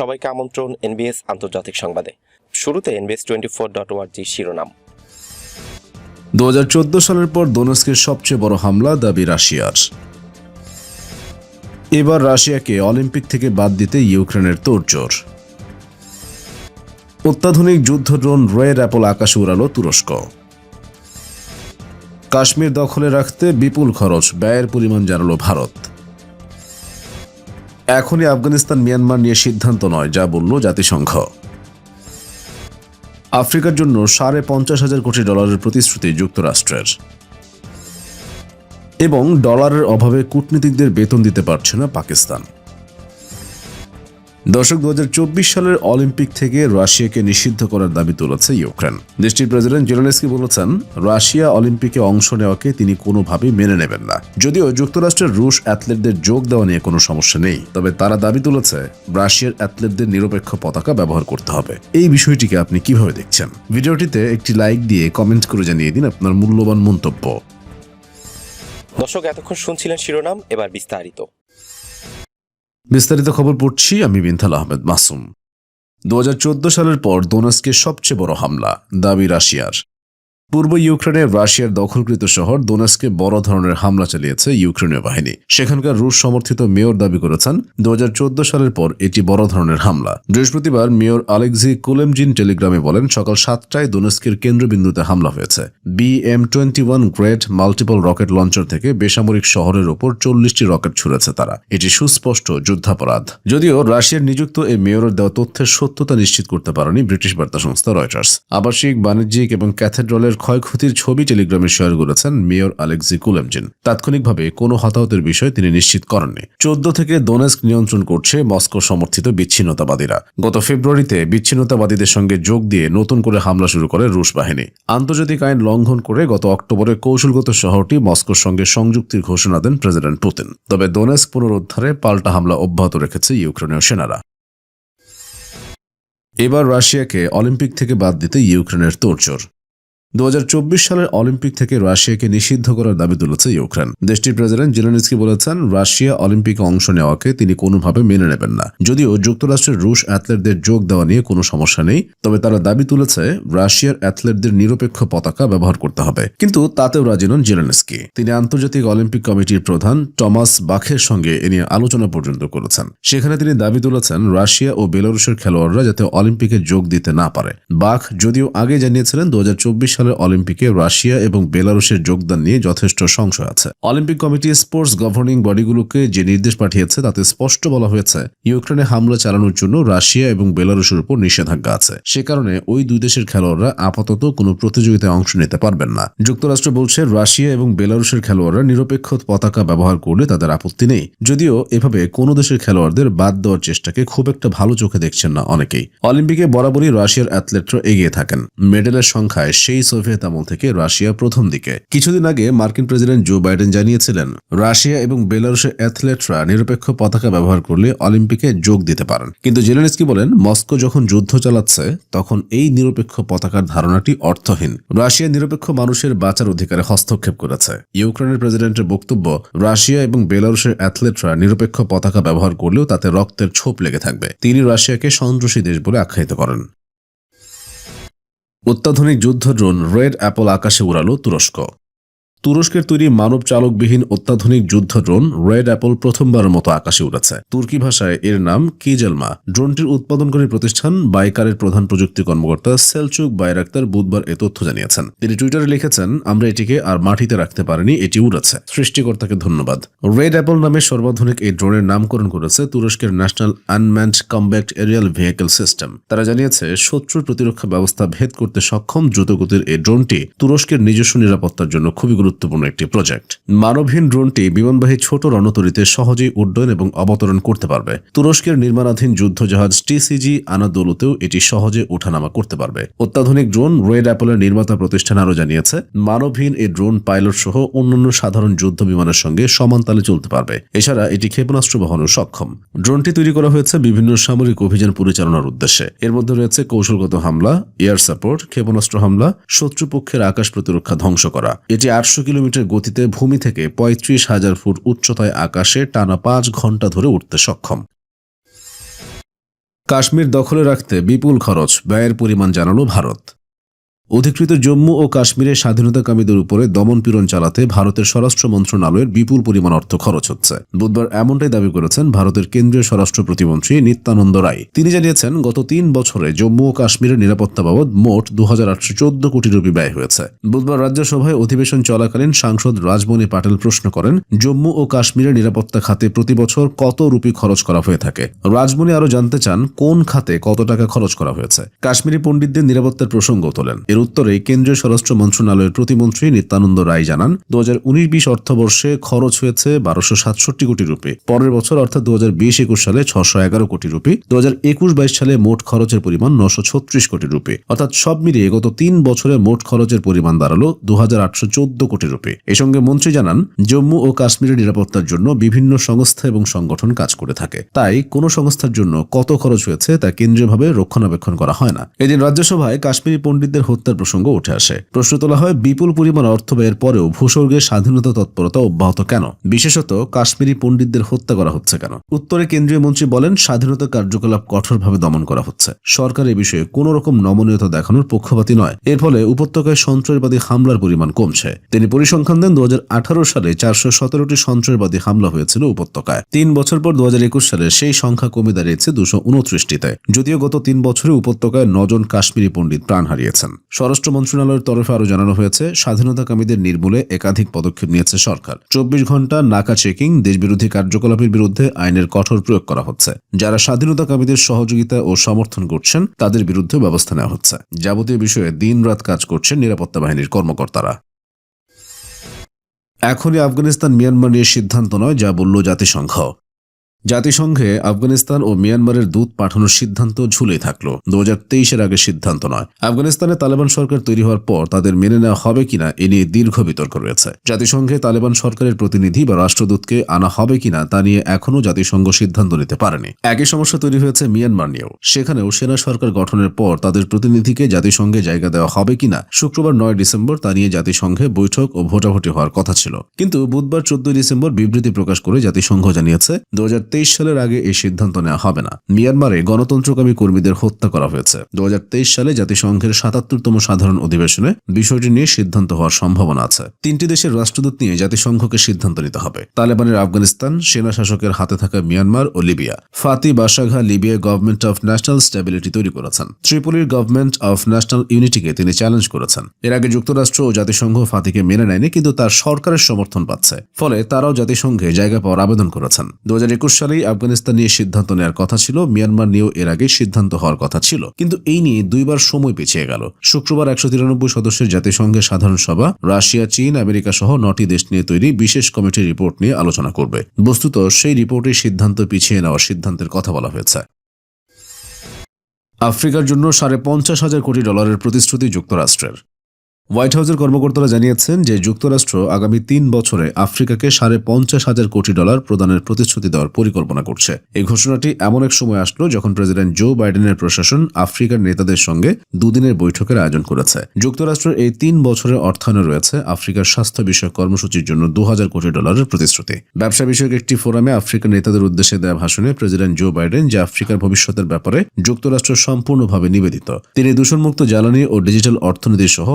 সবাইকে আমন্ত্রণ এনবিএস আন্তর্জাতিক সংবাদে। শুরুতে এনবিএস টোয়েন্টি ফোর ডট ওয়ার্জি শিরোনাম। দু হাজার চোদ্দ সালের পর দোনেস্কের সবচেয়ে বড় হামলা দাবি রাশিয়ার। এবার রাশিয়াকে অলিম্পিক থেকে বাদ দিতে ইউক্রেনের তোড়জোড়। অত্যাধুনিক যুদ্ধ ড্রোন রয়ের অ্যাপল আকাশে উড়ালো তুরস্ক। কাশ্মীর দখলে রাখতে বিপুল খরচ, ব্যয়ের পরিমাণ জানালো ভারত। এখনই আফগানিস্তান, মিয়ানমার নিয়ে সিদ্ধান্ত নয়, যা বলল জাতিসংঘ। আফ্রিকার জন্য সাড়ে পঞ্চাশ হাজার কোটি ডলারের প্রতিশ্রুতি যুক্তরাষ্ট্রের। এবং ডলারের অভাবে কূটনীতিকদের বেতন দিতে পারছে না পাকিস্তান। দর্শক, দুহাজার চব্বিশ সালের অলিম্পিক থেকে রাশিয়াকে নিষিদ্ধ করার দাবি তুলেছে ইউক্রেন। দেশটির প্রেসিডেন্ট জেলেনস্কি বলেছেন, রাশিয়া অলিম্পিকে অংশ নেওয়াকে তিনি কোনোভাবেই মেনে নেবেন না। যদিও যুক্তরাষ্ট্রের রুশ অ্যাথলেটদের যোগ দেওয়া নিয়ে কোনো সমস্যা নেই, তবে তারা দাবি তুলেছে, রাশিয়ার অ্যাথলেটদের নিরপেক্ষ পতাকা ব্যবহার করতে হবে। এই বিষয়টিকে আপনি কীভাবে দেখছেন? ভিডিওটিতে একটি লাইক দিয়ে কমেন্ট করে জানিয়ে দিন আপনার মূল্যবান মন্তব্য। দর্শক, এতক্ষণ শুনছিলেন শিরোনাম, এবার বিস্তারিত। বিস্তারিত খবর পড়ছি আমি বিনথাল আহমেদ মাসুম। দু হাজার চৌদ্দ সালের পর দোনাসকে সবচেয়ে বড় হামলা, দাবি রাশিয়ার। পূর্ব ইউক্রেনে রাশিয়ার দখলকৃত শহর দোনাসকে বড় ধরনের হামলা চালিয়েছে ইউক্রেনীয় বাহিনী। সেখানকার রুশ সমর্থিত মেয়র দাবি করেছেন দুই হাজার চোদ্দ সালের পর এটি বড় ধরনের হামলা। বৃহস্পতিবার মেয়র আলেক্সি কুলেমজিন টেলিগ্রামে বলেন, সকাল সাতটায় দোনেস্কের কেন্দ্রবিন্দুতে হামলা হয়েছে। B M twenty one Grad multiple rocket launcher থেকে বেসামরিক শহরের ওপর চল্লিশটি রকেট ছুড়েছে তারা। এটি সুস্পষ্ট যুদ্ধাপরাধ। যদিও রাশিয়ার নিযুক্ত এই মেয়রের দেওয়া তথ্যের সত্যতা নিশ্চিত করতে পারেনি ব্রিটিশ বার্তা সংস্থা রয়টার্স। আবাসিক, বাণিজ্যিক এবং ক্যাথেড্রলের ক্ষয়ক্ষতির ছবি টেলিগ্রামে শেয়ার করেছেন মেয়র আলেক্সি কুলেমজিন। তাৎক্ষণিকভাবে কোনো হতাহতের বিষয় তিনি নিশ্চিত করেননি। চোদ্দ থেকে দোনেস্ক নিয়ন্ত্রণ করছে মস্কো সমর্থিত বিচ্ছিন্নতাবাদীরা। গত ফেব্রুয়ারিতে বিচ্ছিন্নতাবাদীদের সঙ্গে যোগ দিয়ে নতুন করে হামলা শুরু করে রুশ বাহিনী। আন্তর্জাতিক আইন লঙ্ঘন করে গত অক্টোবরে কৌশলগত শহরটি মস্কোর সঙ্গে সংযুক্তির ঘোষণা দেন প্রেসিডেন্ট পুতিন। তবে দোনেস্ক পুনরুদ্ধারে পাল্টা হামলা অব্যাহত রেখেছে ইউক্রেনীয় সেনারা। এবার রাশিয়াকে অলিম্পিক থেকে বাদ দিতে ইউক্রেনের তোড়জোড়। দু হাজার চব্বিশ সালের অলিম্পিক থেকে রাশিয়াকে নিষিদ্ধ করার দাবি তুলেছে ইউক্রেন। দেশটির প্রেসিডেন্ট জেলেনস্কি বলেছেন, রাশিয়া অলিম্পিকে অংশ নেওয়াকে তিনি কোনোভাবে মেনে নেবেন না। যদিও যুক্তরাষ্ট্রের রুশ অ্যাথলেটদের যোগ দেওয়া নিয়ে কোনো সমস্যা নেই, তবে তারা দাবি তুলেছে রাশিয়ার অ্যাথলেটদের নিরপেক্ষ পতাকা ব্যবহার করতে হবে। কিন্তু তাতেও রাজি নন জেলেনস্কি। তিনি আন্তর্জাতিক অলিম্পিক কমিটির প্রধান টমাস বাখের সঙ্গে এ নিয়ে আলোচনা পর্যন্ত করেছেন। সেখানে তিনি দাবি তুলেছেন, রাশিয়া ও বেলারুশের খেলোয়াড়রা যাতে অলিম্পিকে যোগ দিতে না পারে। বাখ যদিও আগে জানিয়েছিলেন, দু হাজার চব্বিশ সালের অলিম্পিকে রাশিয়া এবং বেলারুশের যোগদান নিয়ে যথেষ্ট সংশয় আছে। অলিম্পিক কমিটি স্পোর্টস গভর্নিং বডিগুলোকে যে নির্দেশ পাঠিয়েছে, তাতে স্পষ্ট বলা হয়েছে, ইউক্রেনে হামলা চালানোর জন্য রাশিয়া এবং বেলারুশের উপর নিষেধাজ্ঞা আছে। সে কারণে ওই দুই দেশের খেলোয়াড়রা আপাতত কোনো প্রতিযোগিতায় অংশ নিতে পারবেন না। যুক্তরাষ্ট্র বলছে, রাশিয়া এবং বেলারুশের খেলোয়াড়রা নিরপেক্ষ পতাকা ব্যবহার করলে তাদের আপত্তি নেই। যদিও এভাবে কোনো দেশের খেলোয়াড়দের বাদ দেওয়ার চেষ্টাকে খুব একটা ভালো চোখে দেখছেন না অনেকেই। অলিম্পিকে বরাবরই রাশিয়ার অ্যাথলেটরা এগিয়ে থাকেন। মেডেলের সংখ্যায় সেই সোভিয়েত আমল থেকে রাশিয়া প্রথম দিকে। কিছুদিন আগে মার্কিন প্রেসিডেন্ট জো বাইডেন জানিয়েছিলেন, রাশিয়া এবং বেলারুশের অ্যাথলেটরা নিরপেক্ষ পতাকা ব্যবহার করলে অলিম্পিকে যোগ দিতে পারেন। কিন্তু জেলেনস্কি বলেন, মস্কো যখন যুদ্ধ চালাচ্ছে, তখন এই নিরপেক্ষ পতাকার ধারণাটি অর্থহীন। রাশিয়া নিরপেক্ষ মানুষের বাঁচার অধিকারে হস্তক্ষেপ করেছে। ইউক্রেনের প্রেসিডেন্টের বক্তব্য, রাশিয়া এবং বেলারুশের অ্যাথলেটরা নিরপেক্ষ পতাকা ব্যবহার করলেও তাতে রক্তের ছোপ লেগে থাকবে। তিনি রাশিয়াকে সন্ত্রাসী দেশ বলে আখ্যায়িত করেন। অত্যাধুনিক যুদ্ধ ড্রোন রেড অ্যাপল আকাশে উড়ালো তুরস্ক। তুরস্কের তৈরি মানব চালকবিহীন অত্যাধুনিক যুদ্ধ ড্রোন রেড অ্যাপল প্রথমবারের মতো আকাশে উড়েছে। তুর্কি ভাষায় এর নাম কিজেলমা। ড্রোনটির উৎপাদনকারী প্রতিষ্ঠান বাইকারের প্রধান প্রযুক্তি কর্মকর্তা সেলচুক বাইরাক্তার বুধবার এ তথ্য জানিয়েছেন। তিনি টুইটারে লিখেছেন, আমরা এটিকে আর মাটিতে রাখতে পারিনি, এটি উড়েছে। সৃষ্টিকর্তাকে ধন্যবাদ। রেড অ্যাপল নামে সর্বাধুনিক এই ড্রোনের নামকরণ করেছে তুরস্কের national unmanned combat aerial vehicle system. তারা জানিয়েছে, শত্রুর প্রতিরক্ষা ব্যবস্থা ভেদ করতে সক্ষম দ্রুতগতির এই ড্রোনটি তুরস্কের নিজস্ব নিরাপত্তার জন্য খুবই গুরুত্বপূর্ণ একটি প্রজেক্ট। মানবহীন ড্রোনটি বিমানবাহী ছোট রণতরীতে সহজেই উড্ডয়ন এবং অবতরণ করতে পারবে। তুরস্কের নির্মাণাধীন যুদ্ধজাহাজ টিসিজি আনাদোলুতেও এটি সহজে ওঠানামা করতে পারবে। অত্যাধুনিক ড্রোন রেড অ্যাপলের নির্মাতা প্রতিষ্ঠান আরও জানিয়েছে, মানবহীন এই ড্রোন পাইলট সহ অন্যান্য সাধারণ যুদ্ধ বিমানের সঙ্গে সমান তালে চলতে পারবে। এছাড়া এটি ক্ষেপণাস্ত্র বহনও সক্ষম। ড্রোনটি তৈরি করা হয়েছে বিভিন্ন সামরিক অভিযান পরিচালনার উদ্দেশ্যে। এর মধ্যে রয়েছে কৌশলগত হামলা, এয়ার সাপোর্ট, ক্ষেপণাস্ত্র হামলা, শত্রুপক্ষের আকাশ প্রতিরক্ষা ধ্বংস করা। এটি আটশো কিলোমিটার গতিতে ভূমি থেকে পঁয়ত্রিশ হাজার ফুট উচ্চতায় আকাশে টানা পাঁচ ঘণ্টা ধরে উঠতে সক্ষম। কাশ্মীর দখলে রাখতে বিপুল খরচ, ব্যয়ের পরিমাণ জানালো ভারত। অধিকৃত জম্মু ও কাশ্মীরের স্বাধীনতাকামীদের উপরে দমনপীড়ন চালাতে ভারতের স্বরাষ্ট্র মন্ত্রণালয়ের বিপুল পরিমাণ অর্থ খরচ হচ্ছে। বুধবার এমনটাই দাবি করেছেন ভারতের কেন্দ্রীয় স্বরাষ্ট্র প্রতিমন্ত্রী নিত্যানন্দ রায়। তিনি জানিয়েছেন, গত তিন বছরে জম্মু ও কাশ্মীরের নিরাপত্তা বাবদ মোট দু কোটি রুপি ব্যয় হয়েছে। বুধবার রাজ্যসভায় অধিবেশন চলাকালীন সাংসদ রাজমণি পাটেল প্রশ্ন করেন, জম্মু ও কাশ্মীরের নিরাপত্তা খাতে প্রতি বছর কত রুপি খরচ করা হয়ে থাকে? রাজমণি আরও জানতে চান, কোন খাতে কত টাকা খরচ করা হয়েছে? কাশ্মীরি পণ্ডিতদের নিরাপত্তার প্রসঙ্গ তোলেন। এর উত্তরে কেন্দ্রীয় স্বরাষ্ট্র মন্ত্রণালয়ের প্রতিমন্ত্রী নিত্যানন্দ রায় জানান, দু হাজার উনিশ বিশ অর্থবর্ষে খরচ হয়েছে বারোশো সাতষট্টি কোটি রুপি। পরের বছর, অর্থাৎ দু হাজার বিশ একুশ সালে, ছশো এগারো কোটি রুপি। দু হাজার একুশ বাইশ সালে, মোট খরচের পরিমাণ নশো ছত্রিশ কোটি রুপি। অর্থাৎ সব মিলিয়ে গত তিন বছরে মোট খরচের পরিমাণ দাঁড়াল দু হাজার আটশো চোদ্দ কোটি রুপি। এ সঙ্গে মন্ত্রী জানান, জম্মু ও কাশ্মীরের নিরাপত্তার জন্য বিভিন্ন সংস্থা এবং সংগঠন কাজ করে থাকে। তাই কোনো সংস্থার জন্য কত খরচ হয়েছে তা কেন্দ্রীয়ভাবে রক্ষণাবেক্ষণ করা হয় না। এদিন রাজ্যসভায় কাশ্মীরি পণ্ডিতদের হত্যার প্রসঙ্গ উঠে আসে। প্রশ্ন তোলা হয়, বিপুল পরিমাণ অর্থ ব্যয়ের পরেও ভূস্বর্গের স্বাধীনতা তৎপরতা অব্যাহত কেন? বিশেষত, কাশ্মীরি পণ্ডিতদের হত্যা করা হচ্ছে কেন? উত্তরে কেন্দ্রীয় মন্ত্রী বলেন, স্বাধীনতা কার্যকলাপ কঠোরভাবে দমন করা হচ্ছে। সরকার এ বিষয়ে কোন রকম নমনীয়তা দেখানোর পক্ষপাতী নয়। এর ফলে উপত্যকায় সন্ত্রাসবাদী হামলার পরিমাণ কমছে। তিনি পরিসংখ্যান দেন দু হাজার আঠারো সালে চারশো সতেরোটি সন্ত্রাসবাদী হামলা হয়েছিল উপত্যকায়। তিন বছর পর দু হাজার একুশ সালে সেই সংখ্যা কমে দাঁড়িয়েছে দুশো উনত্রিশটিতে। যদিও গত তিন বছরে উপত্যকায় নজন কাশ্মীরি পণ্ডিত প্রাণ হারিয়েছেন। স্বরাষ্ট্র মন্ত্রণালয়ের তরফে আরও জানানো হয়েছে, স্বাধীনতাকামীদের নির্মূলে একাধিক পদক্ষেপ নিয়েছে সরকার। চব্বিশ ঘণ্টা নাকা চেকিং, দেশবিরোধী কার্যকলাপের বিরুদ্ধে আইনের কঠোর প্রয়োগ করা হচ্ছে। যারা স্বাধীনতাকামীদের সহযোগিতা ও সমর্থন করছেন, তাদের বিরুদ্ধে ব্যবস্থা নেওয়া হচ্ছে। যাবতীয় বিষয়ে দিনরাত কাজ করছেন নিরাপত্তা বাহিনীর কর্মকর্তারা। এখনই আফগানিস্তান মিয়ানমার নিয়ে সিদ্ধান্ত নয়, যা বলল জাতিসংঘ। জাতিসংঘে আফগানিস্তান ও মিয়ানমারের দূত পাঠানোর সিদ্ধান্ত ঝুলেই থাকল। দু হাজার আগে সিদ্ধান্ত নয়। আফগানিস্তানে তালেবান সরকার তৈরি হওয়ার পর তাদের মেনে নেওয়া হবে কিনা এ নিয়ে দীর্ঘ বিতর্ক রয়েছে। জাতিসংঘে তালেবান সরকারের প্রতিনিধি বা রাষ্ট্রদূতকে আনা হবে কিনা তা নিয়ে এখনও জাতিসংঘ সিদ্ধান্ত নিতে পারেনি। একই সমস্যা তৈরি হয়েছে মিয়ানমার নিয়েও। সেখানেও সেনা সরকার গঠনের পর তাদের প্রতিনিধিকে জাতিসংঘে জায়গা দেওয়া হবে কিনা শুক্রবার নয় ডিসেম্বর তা নিয়ে জাতিসংঘে বৈঠক ও ভোটাভুটি হওয়ার কথা ছিল। কিন্তু বুধবার চোদ্দই ডিসেম্বর বিবৃতি প্রকাশ করে জাতিসংঘ জানিয়েছে দু হাজার সালের আগে এই সিদ্ধান্ত নেওয়া হবে না। মিয়ানমারে গণতন্ত্রকামী কর্মীদের হত্যা করা হয়েছে। দু সালে জাতিসংঘের সাতাত্তরতম সাধারণ অধিবেশনে বিষয়টি নিয়ে সিদ্ধান্ত হওয়ার সম্ভাবনা আছে। তিনটি দেশের রাষ্ট্রদূত নিয়ে জাতিসংঘকে সিদ্ধান্ত নিতে হবে। তালেবানের আফগানিস্তান, সেনা শাসকের হাতে থাকা Myanmar O Libya. Fathi Bashagha, Libya government of national stability তৈরি করেছেন। ত্রিপুলির গভর্নমেন্ট অফ ন্যাশনাল ইউনিটিকে তিনি চ্যালেঞ্জ করেছেন। এর আগে যুক্তরাষ্ট্র ও জাতিসংঘ ফাতিকে মেনে নেয়নি, কিন্তু তার সরকারের সমর্থন পাচ্ছে। ফলে তারাও জাতিসংঘে জায়গা পাওয়ার আবেদন করেছেন। দু হাজার একুশ সালেই আফগানিস্তান নিয়ে সিদ্ধান্ত নেওয়ার কথা ছিল। মিয়ানমার নিয়েও এর আগে সিদ্ধান্ত হওয়ার কথা ছিল। কিন্তু এই নিয়ে দুইবার সময় পিছিয়ে গেল। শুক্রবার একশো তিরানব্বই সদস্যের জাতিসংঘের সাধারণ সভা, রাশিয়া, চীন, আমেরিকা সহ নটি দেশ নিয়ে তৈরি বিশেষ কমিটির রিপোর্ট নিয়ে আলোচনা করবে। বস্তুত সেই রিপোর্টে সিদ্ধান্ত পিছিয়ে নেওয়ার সিদ্ধান্তের কথা বলা হয়েছে। আফ্রিকার জন্য সাড়ে পঞ্চাশ হাজার কোটি ডলারের প্রতিশ্রুতি যুক্তরাষ্ট্রের। হোয়াইট হাউসের কর্মকর্তারা জানিয়েছেন যে যুক্তরাষ্ট্র আগামী তিন বছরে আফ্রিকাকে সাড়ে পঞ্চাশ হাজার কোটি ডলার প্রদানের প্রতিশ্রুতি দেওয়ার পরিকল্পনা করছে। এই ঘোষণাটি এমন এক সময় আসলো যখন প্রেসিডেন্ট জো বাইডেনের প্রশাসন আফ্রিকার নেতাদের সঙ্গে দুদিনের বৈঠকের আয়োজন করেছে। যুক্তরাষ্ট্রের এই তিন বছরের অর্থায়নে রয়েছে আফ্রিকার স্বাস্থ্য বিষয়ক কর্মসূচির জন্য দু হাজার কোটি ডলারের প্রতিশ্রুতি। ব্যবসা বিষয়ক একটি ফোরামে আফ্রিকার নেতাদের উদ্দেশ্যে দেওয়া ভাষণে প্রেসিডেন্ট জো বাইডেন যে আফ্রিকার ভবিষ্যতের ব্যাপারে যুক্তরাষ্ট্র সম্পূর্ণভাবে নিবেদিত, তিনি দূষণমুক্ত জ্বালানি ও ডিজিটাল অর্থনীতি সহ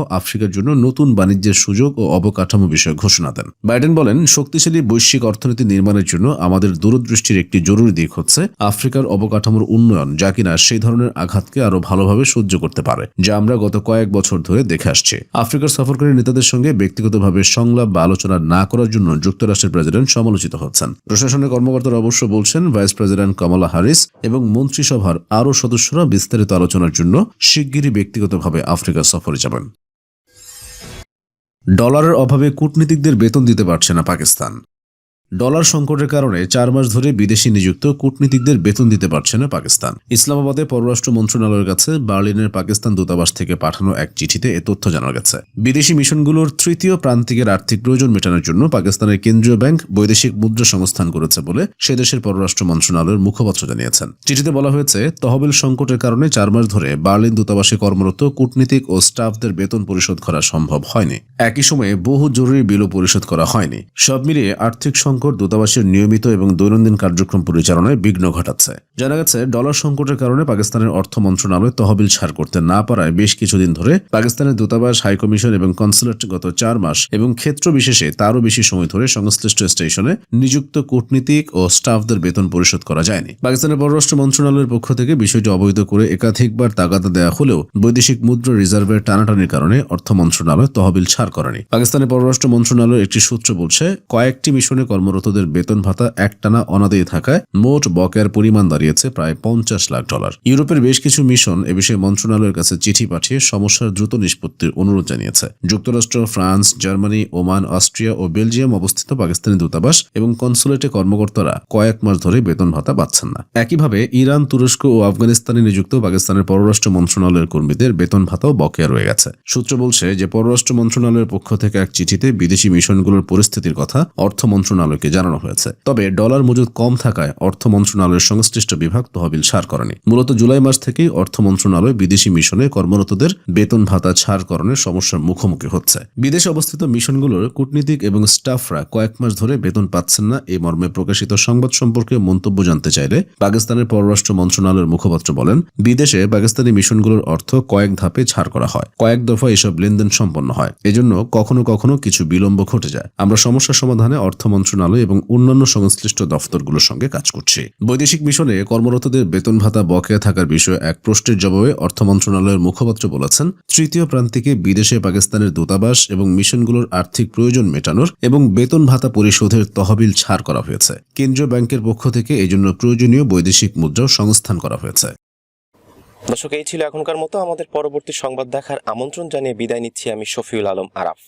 আফ্রিকার জন্য নতুন বাণিজ্যের সুযোগ ও অবকাঠামো বিষয়ে ঘোষণা দেন। বাইডেন বলেন, শক্তিশালী বৈশ্বিক অর্থনীতি নির্মাণের জন্য আমাদের দূরদৃষ্টির একটি জরুরি দিক হচ্ছে আফ্রিকার অবকাঠামোর উন্নয়ন, যা কিনা সেই ধরনের আঘাতকে আরও ভালোভাবে সহ্য করতে পারে, যা আমরা গত কয়েক বছর ধরে দেখে আসছি। আফ্রিকার সফরকারী নেতাদের সঙ্গে ব্যক্তিগতভাবে সংলাপ বা আলোচনা না করার জন্য যুক্তরাষ্ট্রের প্রেসিডেন্ট সমালোচিত হচ্ছেন। প্রশাসনের কর্মকর্তারা অবশ্য বলছেন, ভাইস প্রেসিডেন্ট কমলা হ্যারিস এবং মন্ত্রিসভার আরও সদস্যরা বিস্তারিত আলোচনার জন্য শিগগিরই ব্যক্তিগতভাবে আফ্রিকা সফরে যাবেন। ডলারের অভাবে কূটনীতিকদের বেতন দিতে পারছে না পাকিস্তান। ডলার সংকটের কারণে চার মাস ধরে বিদেশি নিযুক্ত কূটনীতিকদের বেতন দিতে পারছে না পাকিস্তান। ইসলামাবাদে পররাষ্ট্র মন্ত্রণালয়ের কাছে বার্লিনের পাকিস্তান দূতাবাস থেকে পাঠানো এক চিঠিতে এ তথ্য জানা গেছে। বিদেশি মিশনগুলোর তৃতীয় প্রান্তিকের আর্থিক প্রয়োজন মেটানোর জন্য পাকিস্তানের কেন্দ্রীয় ব্যাংক বৈদেশিক মুদ্রা সংস্থান করেছে বলে সে দেশের পররাষ্ট্র মন্ত্রণালয়ের মুখপাত্র জানিয়েছেন। চিঠিতে বলা হয়েছে, তহবিল সংকটের কারণে চার মাস ধরে বার্লিন দূতাবাসে কর্মরত কূটনীতিক ও স্টাফদের বেতন পরিশোধ করা সম্ভব হয়নি। একই সময়ে বহু জরুরি বিলও পরিশোধ করা হয়নি। সব মিলিয়ে আর্থিক সংকট দূতাবাসের নিয়মিত এবং দৈনন্দিন কার্যক্রম পরিচালনায় বিঘ্ন ঘটাচ্ছে। জানা গেছে, ডলার সংকটের কারণে পাকিস্তানের অর্থ মন্ত্রণালয় তহবিল ছাড় করতে না পারায় বেশ কিছুদিন ধরে পাকিস্তানের দূতাবাস হাইকমিশন এবং কনসুলেট গত চার মাস এবং ক্ষেত্র বিশেষে তারও বেশি সময় ধরে সংশ্লিষ্ট স্টেশনে নিযুক্ত কূটনীতিক ও স্টাফদের বেতন পরিশোধ করা যায়নি। পাকিস্তানের পররাষ্ট্র মন্ত্রণালয়ের পক্ষ থেকে বিষয়টি অবহিত করে একাধিকবার তাগাদা দেওয়া হলেও বৈদেশিক মুদ্রা রিজার্ভের টানাটানির কারণে অর্থ মন্ত্রণালয় তহবিল ছাড় করেনি। পাকিস্তানের পররাষ্ট্র মন্ত্রণালয়ের একটি সূত্র বলছে, কয়েকটি মিশনে কর্মরতদের বেতন ভাতা একটানা অনাদায়ী থাকায় মোট বকেয়ার পরিমাণ দাঁড়িয়েছে প্রায় পঞ্চাশ লাখ ডলার। ইউরোপের বেশ কিছু মিশন এ বিষয়ে মন্ত্রণালয়ের কাছে চিঠি পাঠিয়ে সমস্যার দ্রুত নিষ্পত্তির অনুরোধ জানিয়েছে। যুক্তরাষ্ট্র, ফ্রান্স, জার্মানি, ওমান, অস্ট্রিয়া ও বেলজিয়াম অবস্থিত পাকিস্তানি দূতাবাস এবং কনসুলেটে কর্মকর্তারা কয়েক মাস ধরে বেতন ভাতা পাচ্ছেন না। একইভাবে ইরান, তুরস্ক ও আফগানিস্তানে নিযুক্ত পাকিস্তানের পররাষ্ট্র মন্ত্রণালয়ের কর্মীদের বেতন ভাতাও বকেয়া রয়ে গেছে। সূত্র বলছে যে পররাষ্ট্র মন্ত্রণালয়ের পক্ষ থেকে এক চিঠিতে বিদেশি মিশনগুলোর পরিস্থিতির কথা অর্থ মন্ত্রণালয়কে জানানো হয়েছে। তবে ডলার মজুদ কম থাকায় অর্থ মন্ত্রণালয়ের সংশ্লিষ্ট বিভাগ তহবিল ছাড় করেনি। মূলত জুলাই মাস থেকেই অর্থ মন্ত্রণালয় বিদেশি মিশনে কর্মরতদের বেতন ভাতা ছাড় করণের সমস্যার মুখোমুখি হচ্ছে। বিদেশে অবস্থিত মিশনগুলোর কূটনীতিক এবং স্টাফরা কয়েক মাস ধরে বেতন পাচ্ছেন না। এই মর্মে প্রকাশিত সংবাদ সম্পর্কে মন্তব্য জানতে চাইলে পাকিস্তানের পররাষ্ট্র মন্ত্রণালয়ের মুখপাত্র বলেন, বিদেশে পাকিস্তানি মিশনগুলোর অর্থ কয়েক ধাপে ছাড় করা হয়। কয়েক দফা এসব লেনদেন সম্পন্ন হয়। এজন্য কখনো কখনো কিছু বিলম্ব ঘটে যায়। আমরা সমস্যা সমাধানে অর্থ মন্ত্রণালয় এবং অন্যান্য সংশ্লিষ্ট দফতরগুলোর সঙ্গে কাজ করছি। বৈদেশিক মিশনে কর্মরতদের বেতন ভাতা বকেয়া থাকার বিষয়ে এক প্রশ্নের জবাবে অর্থ মন্ত্রণালয়ের মুখপাত্র বলেছেন, তৃতীয় প্রান্তিকে বিদেশে পাকিস্তানের দূতাবাস এবং মিশনগুলোর আর্থিক প্রয়োজন মেটানোর এবং বেতন ভাতা পরিশোধের তহবিল ছাড় করা হয়েছে। কেন্দ্রীয় ব্যাংকের পক্ষ থেকে এজন্য প্রয়োজনীয় বৈদেশিক মুদ্রাও সংস্থান করা হয়েছে। দর্শক, এই ছিল এখনকার মতো। আমাদের পরবর্তী সংবাদ দেখার আমন্ত্রণ জানিয়ে বিদায় নিচ্ছি আমি শফিউল আলম আরাফ।